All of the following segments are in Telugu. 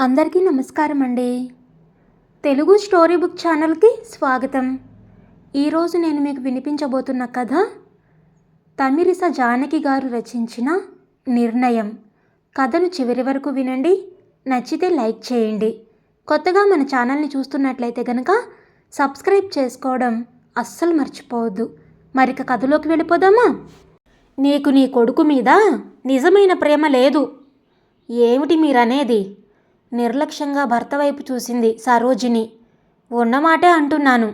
అందరికీ నమస్కారం అండి తెలుగు స్టోరీ బుక్ ఛానల్కి స్వాగతం. ఈరోజు నేను మీకు వినిపించబోతున్న కథ తమిరిస జానకి గారు రచించిన నిర్ణయం. కథను చివరి వరకు వినండి నచ్చితే లైక్ చేయండి. కొత్తగా మన ఛానల్ని చూస్తున్నట్లయితే కనుక సబ్స్క్రైబ్ చేసుకోవడం అస్సలు మర్చిపోవద్దు. మరిక కథలోకి వెళ్ళిపోదామా? నీకు నీ కొడుకు మీద నిజమైన ప్రేమ లేదు. ఏమిటి మీరనేది? నిర్లక్ష్యంగా భర్త వైపు చూసింది సరోజిని. ఉన్నమాటే అంటున్నాను.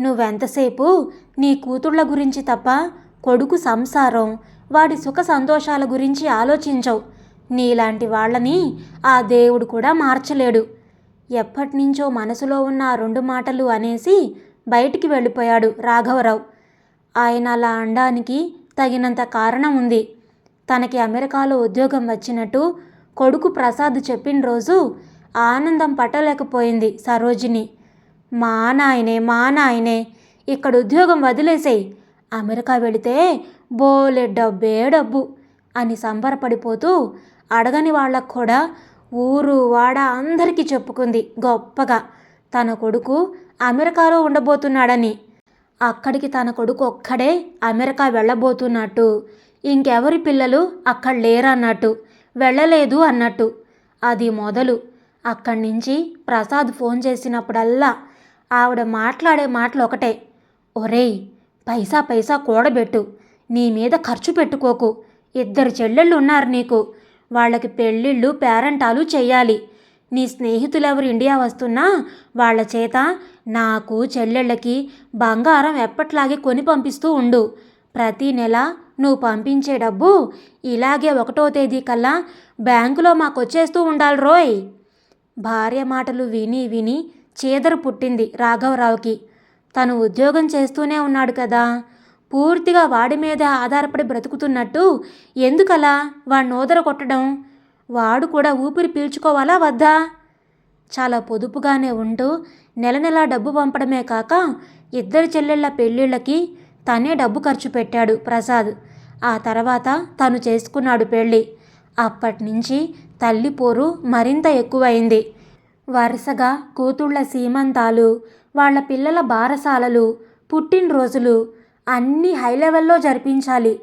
నువ్వెంతసేపు నీ కూతుళ్ళ గురించి తప్ప కొడుకు సంసారం వాడి సుఖ సంతోషాల గురించి ఆలోచించవు. నీలాంటి వాళ్ళని ఆ దేవుడు కూడా మార్చలేడు. ఎప్పటినుంచో మనసులో ఉన్న ఆ రెండు మాటలు అనేసి బయటికి వెళ్ళిపోయాడు రాఘవరావు. ఆయన అలా అనడానికి తగినంత కారణం ఉంది. తనకి అమెరికాలో ఉద్యోగం వచ్చినట్టు కొడుకు ప్రసాద్ చెప్పిన రోజు ఆనందం పట్టలేకపోయింది సరోజిని. మా నాయనే మా నాయనే ఇక్కడ ఉద్యోగం వదిలేసేయి. అమెరికా వెళితే బోలే డబ్బే డబ్బు అని సంబరపడిపోతూ అడగని వాళ్ళకు కూడా ఊరు వాడ అందరికీ చెప్పుకుంది గొప్పగా. తన కొడుకు అమెరికాలో ఉండబోతున్నాడని. అక్కడికి తన కొడుకు ఒక్కడే అమెరికా వెళ్ళబోతున్నట్టు. ఇంకెవరి పిల్లలు అక్కడ లేరన్నట్టు. వెళ్ళలేదు అన్నట్టు. అది మొదలు. అక్కడి నుంచి ప్రసాద్ ఫోన్ చేసినప్పుడల్లా ఆవిడ మాట్లాడే మాటలు ఒకటే. ఒరేయ్ పైసా పైసా కూడబెట్టు. నీ మీద ఖర్చు పెట్టుకోకు. ఇద్దరు చెల్లెళ్ళు ఉన్నారు నీకు. వాళ్ళకి పెళ్ళిళ్ళు పేరంటాలు చెయ్యాలి. నీ స్నేహితులెవరు ఇండియా వస్తున్నా వాళ్ళ చేత నాకు చెల్లెళ్ళకి బంగారం ఎప్పట్లాగే కొని పంపిస్తూ ఉండు. ప్రతి నెల నువ్వు పంపించే డబ్బు ఇలాగే ఒకటో తేదీ కల్లా బ్యాంకులో మాకు వచ్చేస్తూ ఉండాలి రోయ్. భార్య మాటలు విని విని చీదరు పుట్టింది రాఘవరావుకి. తను ఉద్యోగం చేస్తూనే ఉన్నాడు కదా. పూర్తిగా వాడి మీద ఆధారపడి బ్రతుకుతున్నట్టు ఎందుకలా వాడు ఓదర కొట్టడం? వాడు కూడా ఊపిరి పీల్చుకోవాలా వద్దా? చాలా పొదుపుగానే ఉంటూ నెల నెల డబ్బు పంపడమే కాక ఇద్దరు చెల్లెళ్ళ పెళ్ళిళ్ళకి తనే డబ్బు ఖర్చు పెట్టాడు ప్రసాద్. ఆ తర్వాత తను చేసుకున్నాడు పెళ్ళి. అప్పటినుంచి తల్లి పోరు మరింత ఎక్కువైంది. వరుసగా కూతుళ్ళ సీమంతాలు వాళ్ళ పిల్లల బారసాలలు పుట్టినరోజులు అన్నీ హై లెవెల్లో జరిపించాలి.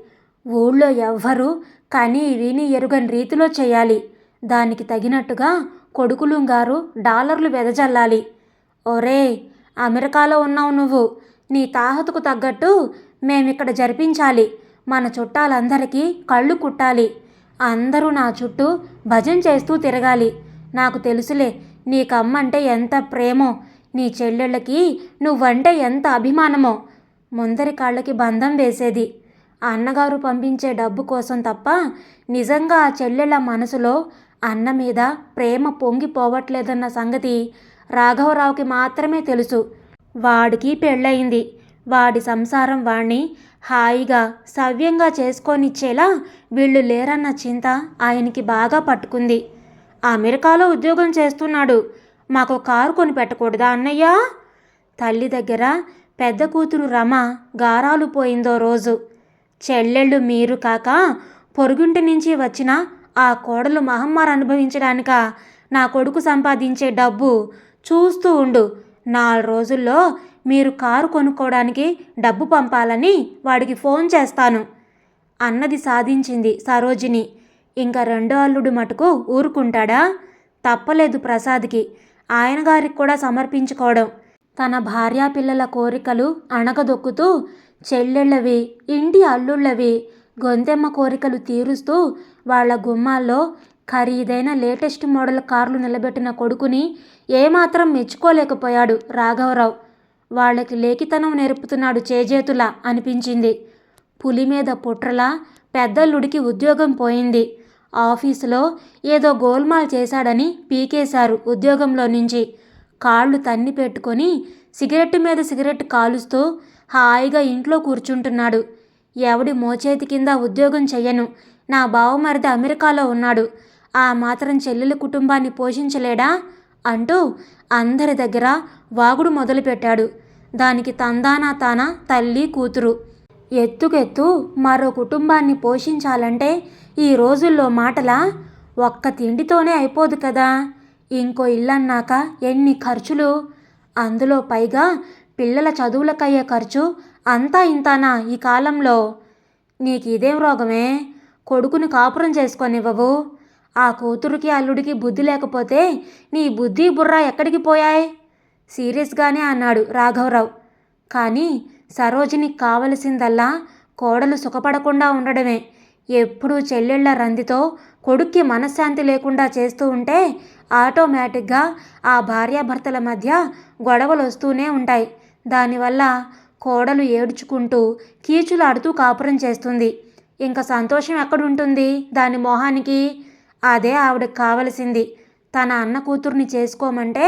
ఊళ్ళో ఎవ్వరూ కని విని ఎరుగని రీతిలో చేయాలి. దానికి తగినట్టుగా కొడుకులు గారు డాలర్లు వెదజల్లాలి. ఒరే అమెరికాలో ఉన్నావు నువ్వు. నీ తాహతుకు తగ్గట్టు మేమిక్కడ జరిపించాలి. మన చుట్టాలందరికీ కళ్ళు కుట్టాలి. అందరూ నా చుట్టూ భజన చేస్తూ తిరగాలి. నాకు తెలుసులే నీకమ్మంటే ఎంత ప్రేమో నీ చెల్లెళ్ళకి నువ్వంటే ఎంత అభిమానమో. ముందరి కాళ్ళకి బంధం వేసేది. అన్నగారు పంపించే డబ్బు కోసం తప్ప నిజంగా ఆ చెల్లెళ్ళ మనసులో అన్న మీద ప్రేమ పొంగిపోవట్లేదన్న సంగతి రాఘవరావుకి మాత్రమే తెలుసు. వాడికి పెళ్ళయింది. వాడి సంసారం వాణ్ణి హాయిగా సవ్యంగా చేసుకొనిచ్చేలా వీళ్ళు లేరన్న చింత ఆయనకి బాగా పట్టుకుంది. అమెరికాలో ఉద్యోగం చేస్తున్నాడు. మాకు కారు కొనిపెట్టకూడదా అన్నయ్యా అన్నయ్య? తల్లి దగ్గర పెద్ద కూతురు రమ గారాలు పోయిందో రోజు. చెల్లెళ్ళు మీరు కాక పొరుగుంటి నుంచి వచ్చిన ఆ కోడలు మహమ్మారి అనుభవించడానిక నా కొడుకు సంపాదించే డబ్బు చూస్తూ ఉండు. నాలుగు రోజుల్లో మీరు కారు కొనుక్కోవడానికి డబ్బు పంపాలని వాడికి ఫోన్ చేస్తాను. అన్నది సాధించింది సరోజిని. ఇంకా రెండో అల్లుడు మటుకు ఊరుకుంటాడా? తప్పలేదు ప్రసాద్కి. ఆయన గారికి కూడా సమర్పించుకోవడం. తన భార్యా పిల్లల కోరికలు అణగదొక్కుతూ చెల్లెళ్ళవి ఇంటి అల్లుళ్ళవి గొంతెమ్మ కోరికలు తీరుస్తూ వాళ్ళ గుమ్మాల్లో ఖరీదైన లేటెస్ట్ మోడల్ కార్లు నిలబెట్టిన కొడుకుని ఏమాత్రం మెచ్చుకోలేకపోయాడు రాఘవరావు. వాళ్ళకి లేఖితనం నేర్పుతున్నాడు చేజేతులా అనిపించింది. పులి మీద పుట్రలా పెద్దల్లుడికి ఉద్యోగం పోయింది. ఆఫీసులో ఏదో గోల్మాల్ చేశాడని పీకేశారు ఉద్యోగంలో నుంచి. కాళ్ళు తన్ని పెట్టుకొని సిగరెట్ మీద సిగరెట్ కాలుస్తూ హాయిగా ఇంట్లో కూర్చుంటున్నాడు. ఎవడి మోచేతి కింద ఉద్యోగం చెయ్యను. నా బావమరిది అమెరికాలో ఉన్నాడు. ఆ మాత్రం చెల్లెల కుటుంబాన్ని పోషించలేడా? అంటూ అందరి దగ్గర వాగుడు మొదలుపెట్టాడు. దానికి తందానా తాన తల్లి కూతురు. ఎత్తుకెత్తు మరో కుటుంబాన్ని పోషించాలంటే ఈ రోజుల్లో మాటలా ఒక్క తిండితోనే అయిపోదు కదా. ఇంకో ఇల్లు అన్నాక ఎన్ని ఖర్చులు? అందులో పైగా పిల్లల చదువులకయ్యే ఖర్చు అంతా ఇంతానా ఈ కాలంలో? నీకు ఇదేం రోగమే. కొడుకుని కాపురం చేసుకొనివ్వవు. ఆ కూతురికి అల్లుడికి బుద్ధి లేకపోతే నీ బుద్ధి బుర్ర ఎక్కడికి పోయాయి? సీరియస్గానే అన్నాడు రాఘవరావు. కానీ సరోజిని కావలసిందల్లా కోడలు సుఖపడకుండా ఉండడమే. ఎప్పుడూ చెల్లెళ్ళ రందితో కొడుక్కి మనశ్శాంతి లేకుండా చేస్తూ ఉంటే ఆటోమేటిక్గా ఆ భార్యాభర్తల మధ్య గొడవలు వస్తూనే ఉంటాయి. దానివల్ల కోడలు ఏడ్చుకుంటూ కీచులాడుతూ కాపురం చేస్తుంది. ఇంకా సంతోషం ఎక్కడుంటుంది? దాని మొహానికి అదే ఆవిడకి కావలసింది. తన అన్న కూతుర్ని చేసుకోమంటే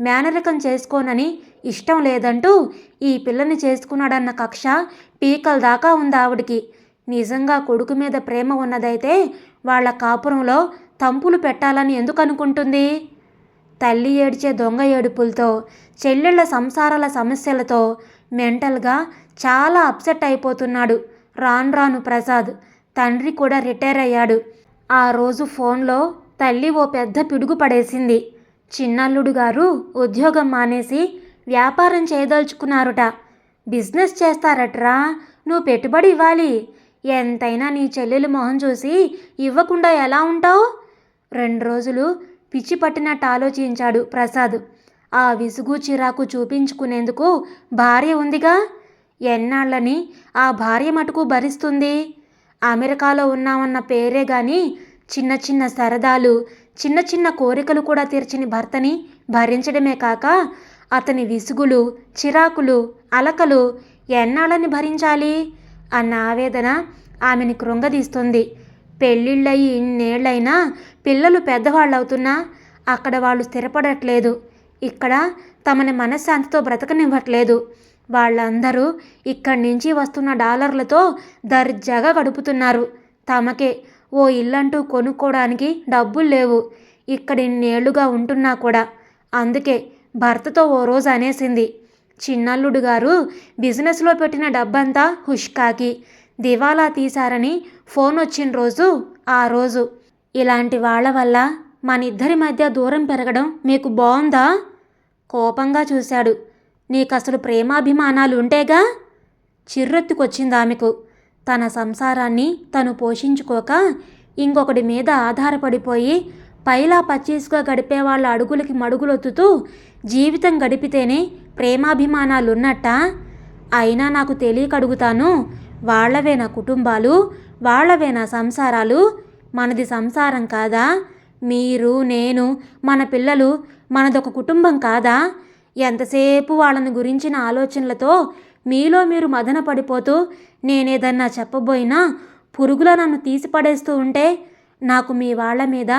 మేనరికం చేసుకోనని ఇష్టం లేదంటూ ఈ పిల్లని చేసుకున్నాడన్న కక్ష పీకల దాకా ఉంది ఆవిడికి. నిజంగా కొడుకు మీద ప్రేమ ఉన్నదైతే వాళ్ళ కాపురంలో తంపులు పెట్టాలని ఎందుకు అనుకుంటుంది తల్లి ఏడ్చే దొంగ ఏడుపులతో చెల్లెళ్ళ సంసారాల సమస్యలతో మెంటల్గా చాలా అప్సెట్ అయిపోతున్నాడు రాను రాను ప్రసాద్. తండ్రి కూడా రిటైర్ అయ్యాడు. ఆ రోజు ఫోన్లో తల్లి ఓ పెద్ద పిడుగు పడేసింది. చిన్నల్లుడు గారు ఉద్యోగం మానేసి వ్యాపారం చేయదలుచుకున్నారుట. బిజినెస్ చేస్తారట్రా నువ్వు పెట్టుబడి ఇవ్వాలి. ఎంతైనా నీ చెల్లెలు మొహం చూసి ఇవ్వకుండా ఎలా ఉంటావు? రెండు రోజులు పిచ్చి పట్టినట్టు ఆలోచించాడు ప్రసాద్. ఆ విసుగు చిరాకు చూపించుకునేందుకు భార్య ఉందిగా? ఎన్నాళ్ళని ఆ భార్య మటుకు భరిస్తుంది? అమెరికాలో ఉన్నామన్న పేరే గాని చిన్న చిన్న సరదాలు చిన్న చిన్న కోరికలు కూడా తీర్చని భర్తని భరించడమే కాక అతని విసుగులు చిరాకులు అలకలు ఎన్నాళ్ళని భరించాలి అన్న ఆవేదన ఆమెని కృంగదీస్తుంది. పెళ్ళిళ్ళయి ఇన్నేళ్ళైనా పిల్లలు పెద్దవాళ్ళవుతున్నా అక్కడ వాళ్ళు స్థిరపడట్లేదు. ఇక్కడ తమని మనశ్శాంతితో బ్రతకనివ్వట్లేదు. వాళ్ళందరూ ఇక్కడి నుంచి వస్తున్న డాలర్లతో దర్జాగా గడుపుతున్నారు. తమకే ఓ ఇల్లంటూ కొనుక్కోవడానికి డబ్బులు లేవు. ఇక్కడ ఇన్నేళ్ళుగా ఉంటున్నా కూడా. అందుకే భర్తతో ఓ రోజు అనేసింది. చిన్నల్లుడు గారు బిజినెస్లో పెట్టిన డబ్బంతా హుష్కాకి. దివాలా తీశారని ఫోన్ వచ్చిన రోజు ఆ రోజు. ఇలాంటి వాళ్ళ వల్ల మన ఇద్దరి మధ్య దూరం పెరగడం మీకు బాగుందా కోపంగా చూశాడు. నీకసలు ప్రేమాభిమానాలు ఉంటేగా చిర్రెత్తుకొచ్చింది ఆమెకు తన సంసారాన్ని తను పోషించుకోక ఇంకొకటి మీద ఆధారపడిపోయి పైలా పచ్చీసుగా గడిపే వాళ్ళ అడుగులకి మడుగులొత్తుతూ జీవితం గడిపితేనే ప్రేమాభిమానాలున్నట్ట. అయినా నాకు తెలియక అడుగుతాను వాళ్ళవే నా కుటుంబాలు వాళ్ళవే నా సంసారాలు? మనది సంసారం కాదా? మీరు నేను మన పిల్లలు మనదొక కుటుంబం కాదా? ఎంతసేపు వాళ్ళని గురించిన ఆలోచనలతో మీలో మీరు మదన పడిపోతూ నేనేదన్నా చెప్పబోయినా పురుగుల నన్ను తీసి పడేస్తూ ఉంటే నాకు మీ వాళ్ళ మీద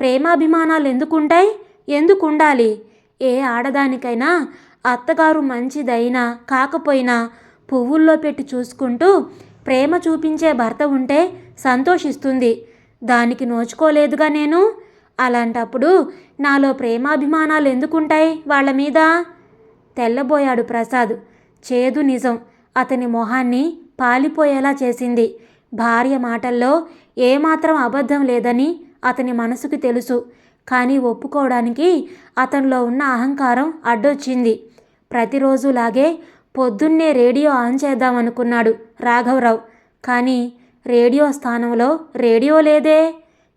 ప్రేమాభిమానాలు ఎందుకుంటాయి? ఎందుకు ఉండాలి ఏ ఆడదానికైనా అత్తగారు మంచిదైనా కాకపోయినా పువ్వుల్లో పెట్టి చూసుకుంటూ ప్రేమ చూపించే భర్త ఉంటే సంతోషిస్తుంది. దానికి నోచుకోలేదుగా నేను? అలాంటప్పుడు నాలో ప్రేమాభిమానాలు ఎందుకుంటాయి వాళ్ళ మీద? తెల్లబోయాడు ప్రసాద్. చేదు నిజం. అతని మొహాన్ని పాలిపోయేలా చేసింది. భార్య మాటల్లో ఏమాత్రం అబద్ధం లేదని అతని మనసుకు తెలుసు. కానీ ఒప్పుకోవడానికి అతనిలో ఉన్న అహంకారం అడ్డొచ్చింది. ప్రతిరోజులాగే పొద్దున్నే రేడియో ఆన్ చేద్దామనుకున్నాడు రాఘవరావు. కానీ రేడియో స్థానంలో రేడియో లేదే.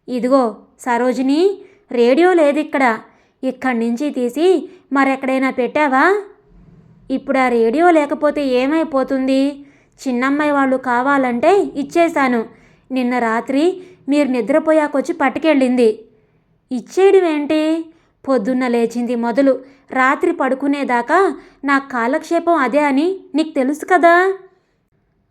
ఇదిగో సరోజిని రేడియో లేదు ఇక్కడ ఇక్కడి నుంచి తీసి మరెక్కడైనా పెట్టావా? ఇప్పుడు ఆ రేడియో లేకపోతే ఏమైపోతుంది? చిన్నమ్మాయి వాళ్ళు కావాలంటే ఇచ్చేశాను. నిన్న రాత్రి మీరు నిద్రపోయాకొచ్చి పట్టుకెళ్ళింది. ఇచ్చేయడం ఏంటి పొద్దున్న లేచింది మొదలు రాత్రి పడుకునేదాకా నా కాలక్షేపం అదే అని నీకు తెలుసు కదా?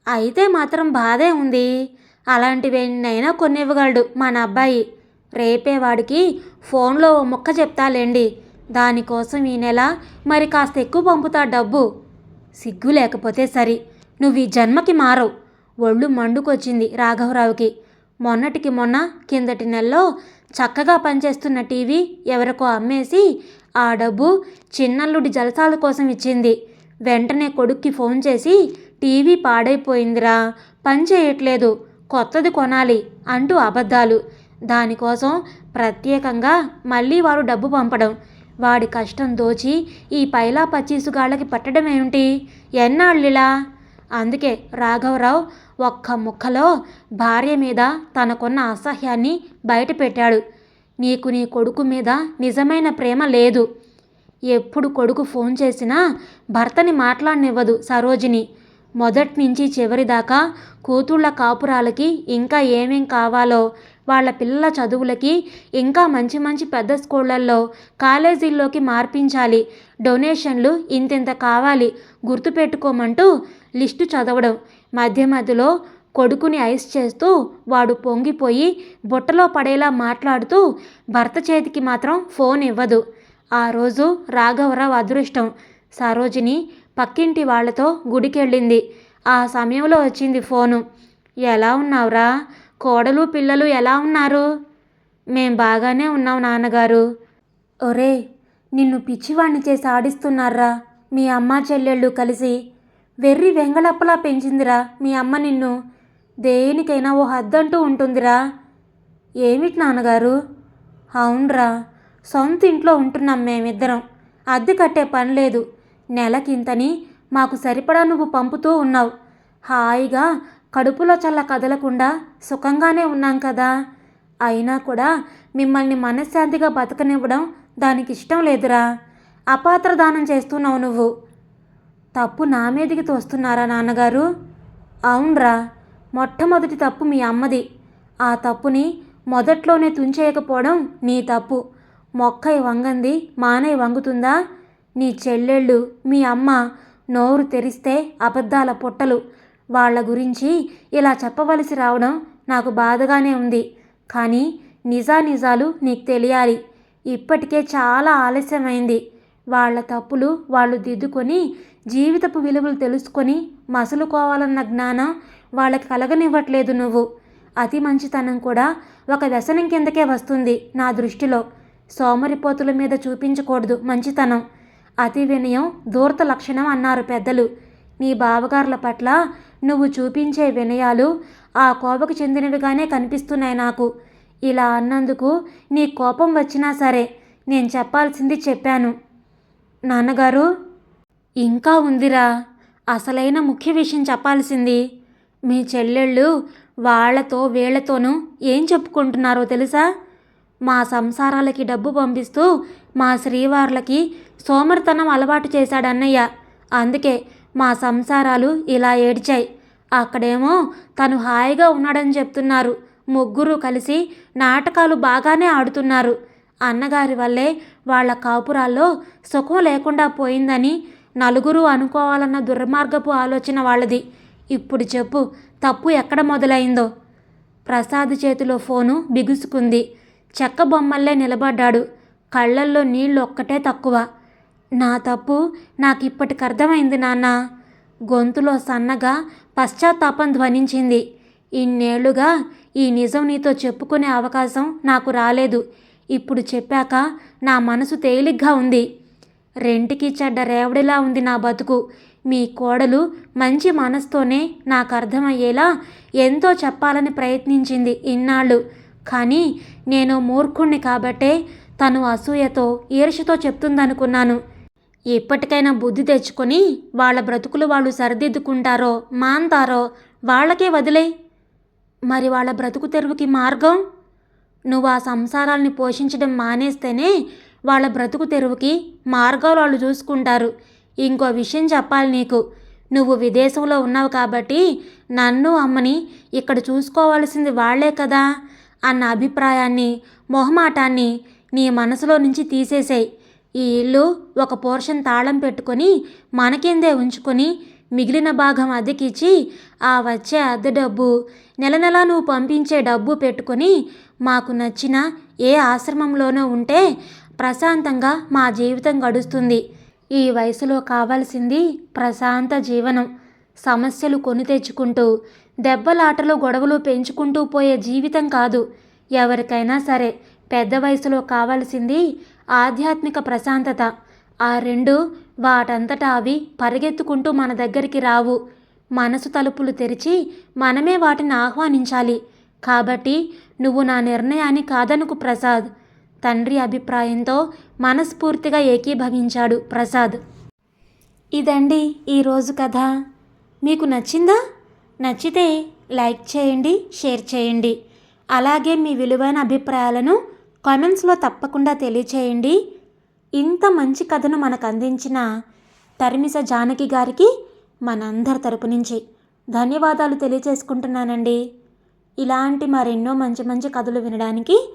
అయితే మాత్రం బాధే ఉంది. అలాంటివెన్నైనా కొన్ని ఇవ్వగలడు మన అబ్బాయి. రేపే వాడికి ఫోన్లో ఓ ముక్క చెప్తాలేండి. దానికోసం ఈ నెల మరి కాస్త ఎక్కువ పంపుతా డబ్బు. సిగ్గు లేకపోతే సరి. నువ్వు ఈ జన్మకి మారవు. ఒళ్ళు మండుకొచ్చింది రాఘవరావుకి. మొన్నటికి మొన్న కిందటి నెలలో చక్కగా పనిచేస్తున్న టీవీ ఎవరికో అమ్మేసి ఆ డబ్బు చిన్నల్లుడి జలసాల కోసం ఇచ్చింది. వెంటనే కొడుక్కి ఫోన్ చేసి టీవీ పాడైపోయిందిరా పని చేయట్లేదు కొత్తది కొనాలి అంటూ అబద్ధాలు. దానికోసం ప్రత్యేకంగా మళ్ళీ వారు డబ్బు పంపడం. వాడి కష్టం దోచి ఈ పైలా పచ్చీసుగాళ్ళకి పట్టడం ఏమిటి ఎన్నాళ్ళిలా? అందుకే రాఘవరావు ఒక్క ముక్కలో భార్య మీద తనకున్న అసహ్యాన్ని బయటపెట్టాడు. నీకు నీ కొడుకు మీద నిజమైన ప్రేమ లేదు. ఎప్పుడు కొడుకు ఫోన్ చేసినా భర్తని మాట్లాడనివ్వదు సరోజిని. మొదటి నుంచి చివరి దాకా కూతుళ్ళ కాపురాలకి ఇంకా ఏమేం కావాలో వాళ్ళ పిల్లల చదువులకి ఇంకా మంచి మంచి పెద్ద స్కూళ్ళల్లో కాలేజీల్లోకి మార్పించాలి. డొనేషన్లు ఇంతింత కావాలి. గుర్తుపెట్టుకోమంటూ లిస్టు చదవడం. మధ్య మధ్యలో కొడుకుని ఐస్ చేస్తూ వాడు పొంగిపోయి బుట్టలో పడేలా మాట్లాడుతూ భర్త చేతికి మాత్రం ఫోన్ ఇవ్వదు. ఆ రోజు రాఘవరావు అదృష్టం. సరోజిని పక్కింటి వాళ్ళతో గుడికెళ్ళింది. ఆ సమయంలో వచ్చింది ఫోను. ఎలా ఉన్నావురా? కోడలు పిల్లలు ఎలా ఉన్నారు? మేం బాగానే ఉన్నాం నాన్నగారు. ఒరే నిన్ను పిచ్చివాణ్ణి చేసి ఆడిస్తున్నారా మీ అమ్మ చెల్లెళ్ళు కలిసి వెర్రి వెంగళప్పలా పెంచిందిరా మీ అమ్మ నిన్ను. దేనికైనా ఓ హద్దంటూ ఉంటుందిరా. ఏమిటి నాన్నగారు? అవునరా సొంత ఇంట్లో ఉంటున్నాం మేమిద్దరం. అద్దె కట్టే పని లేదు. నెలకింతని మాకు సరిపడా నువ్వు పంపుతూ ఉన్నావు. హాయిగా కడుపులో చల్ల కదలకుండా సుఖంగానే ఉన్నాం కదా. అయినా కూడా మిమ్మల్ని మనశ్శాంతిగా బతకనివ్వడం దానికి ఇష్టం లేదురా. అపాత్ర దానం చేస్తున్నావు నువ్వు. తప్పు నా మీదకి తోస్తున్నారా నాన్నగారు? అవునరా. మొట్టమొదటి తప్పు మీ అమ్మది. ఆ తప్పుని మొదట్లోనే తుంచేయకపోవడం నీ తప్పు. మొక్కై వంగంది మానై వంగుతుందా? నీ చెల్లెళ్ళు మీ అమ్మ నోరు తెరిస్తే అబద్ధాల పుట్టలు. వాళ్ళ గురించి ఇలా చెప్పవలసి రావడం నాకు బాధగానే ఉంది. కానీ నిజానిజాలు నీకు తెలియాలి. ఇప్పటికే చాలా ఆలస్యమైంది. వాళ్ళ తప్పులు వాళ్ళు దిద్దుకొని జీవితపు విలువలు తెలుసుకొని మసులుకోవాలన్న జ్ఞానం వాళ్ళకి కలగనివ్వట్లేదు నువ్వు. అతి మంచితనం కూడా ఒక వ్యసనం కిందకే వస్తుంది నా దృష్టిలో. సోమరిపోతుల మీద చూపించకూడదు మంచితనం. అతి వినయం దూరత లక్షణం అన్నారు పెద్దలు. నీ బావగారుల పట్ల నువ్వు చూపించే వినయాలు ఆ కోపకు చెందినవిగానే కనిపిస్తున్నాయి నాకు. ఇలా అన్నందుకు నీ కోపం వచ్చినా సరే నేను చెప్పాల్సింది చెప్పాను. నాన్నగారు ఇంకా ఉందిరా. అసలైన ముఖ్య విషయం చెప్పాల్సింది. మీ చెల్లెళ్ళు వాళ్ళతో వీళ్ళతోనూ ఏం చెప్పుకుంటున్నారో తెలుసా? మా సంసారాలకి డబ్బు పంపిస్తూ మా శ్రీవార్లకి సోమరితనం అలవాటు చేశాడు అన్నయ్య. అందుకే మా సంసారాలు ఇలా ఏడ్చాయి. అక్కడేమో తను హాయిగా ఉన్నాడని చెప్తున్నారు. ముగ్గురు కలిసి నాటకాలు బాగానే ఆడుతున్నారు. అన్నగారి వల్లే వాళ్ళ కాపురాల్లో సుఖం లేకుండా పోయిందని నలుగురు అనుకోవాలన్న దుర్మార్గపు ఆలోచన వాళ్ళది. ఇప్పుడు చెప్పు తప్పు ఎక్కడ మొదలైందో? ప్రసాద్ చేతిలో ఫోను బిగుసుకుంది. చెక్క బొమ్మల్లే నిలబడ్డాడు. కళ్ళల్లో నీళ్ళు ఒక్కటే తక్కువ. నా తప్పు నాకు ఇప్పటికి అర్థమైంది నాన్న. గొంతులో సన్నగా పశ్చాత్తాపం ధ్వనించింది. ఇన్నేళ్ళుగా ఈ నిజం నీతో చెప్పుకునే అవకాశం నాకు రాలేదు. ఇప్పుడు చెప్పాక నా మనసు తేలిగ్గా ఉంది. రెంటికి చెడ్డ రేవడిలా ఉంది నా బతుకు. మీ కోడలు మంచి మనస్తోనే నాకు అర్థమయ్యేలా ఎంతో చెప్పాలని ప్రయత్నించింది ఇన్నాళ్ళు. కానీ నేను మూర్ఖుణ్ణి కాబట్టే తను అసూయతో ఈర్షతో చెప్తుందనుకున్నాను. ఎప్పటికైనా బుద్ధి తెచ్చుకొని వాళ్ళ బ్రతుకులు వాళ్ళు సరిదిద్దుకుంటారో మాంతారో వాళ్ళకే వదిలే. మరి వాళ్ళ బ్రతుకు తెరువుకి మార్గం? నువ్వు ఆ సంసారాల్ని పోషించడం మానేస్తేనే వాళ్ళ బ్రతుకు తెరువుకి మార్గాలు వాళ్ళు చూసుకుంటారు. ఇంకో విషయం చెప్పాలి నీకు. నువ్వు విదేశంలో ఉన్నావు కాబట్టి నన్ను అమ్మని ఇక్కడ చూసుకోవాల్సింది వాళ్ళే కదా అన్న అభిప్రాయాన్ని మొహమాటాన్ని నీ మనసులో నుంచి తీసేసాయి. ఈ ఇల్లు ఒక పోర్షన్ తాళం పెట్టుకొని మనకిందే ఉంచుకొని మిగిలిన భాగం అద్దెకిచ్చి ఆ వచ్చే అద్దె డబ్బు నెల నెలా నువ్వు పంపించే డబ్బు పెట్టుకొని మాకు నచ్చిన ఏ ఆశ్రమంలోనో ఉంటే ప్రశాంతంగా మా జీవితం గడుస్తుంది. ఈ వయసులో కావాల్సింది ప్రశాంత జీవనం. సమస్యలు కొని తెచ్చుకుంటూ దెబ్బలాటలు గొడవలు పెంచుకుంటూ పోయే జీవితం కాదు. ఎవరికైనా సరే పెద్ద వయసులో కావాల్సింది ఆధ్యాత్మిక ప్రశాంతత. ఆ రెండు వాటంతటా అవి పరిగెత్తుకుంటూ మన దగ్గరికి రావు. మనసు తలుపులు తెరిచి మనమే వాటిని ఆహ్వానించాలి. కాబట్టి నువ్వు నా నిర్ణయాన్ని కాదనుకు ప్రసాద్. తండ్రి అభిప్రాయంతో మనస్ఫూర్తిగా ఏకీభవించాడు ప్రసాద్. ఇదండి ఈరోజు కథ. మీకు నచ్చిందా? నచ్చితే లైక్ చేయండి షేర్ చేయండి. అలాగే మీ విలువైన అభిప్రాయాలను కామెంట్స్లో తప్పకుండా తెలియచేయండి. ఇంత మంచి కథను మనకు అందించిన తరిమిస జానకి గారికి మనందరి తరపు నుంచి ధన్యవాదాలు తెలియచేసుకుంటున్నానండి. ఇలాంటి మరెన్నో మంచి మంచి కథలు వినడానికి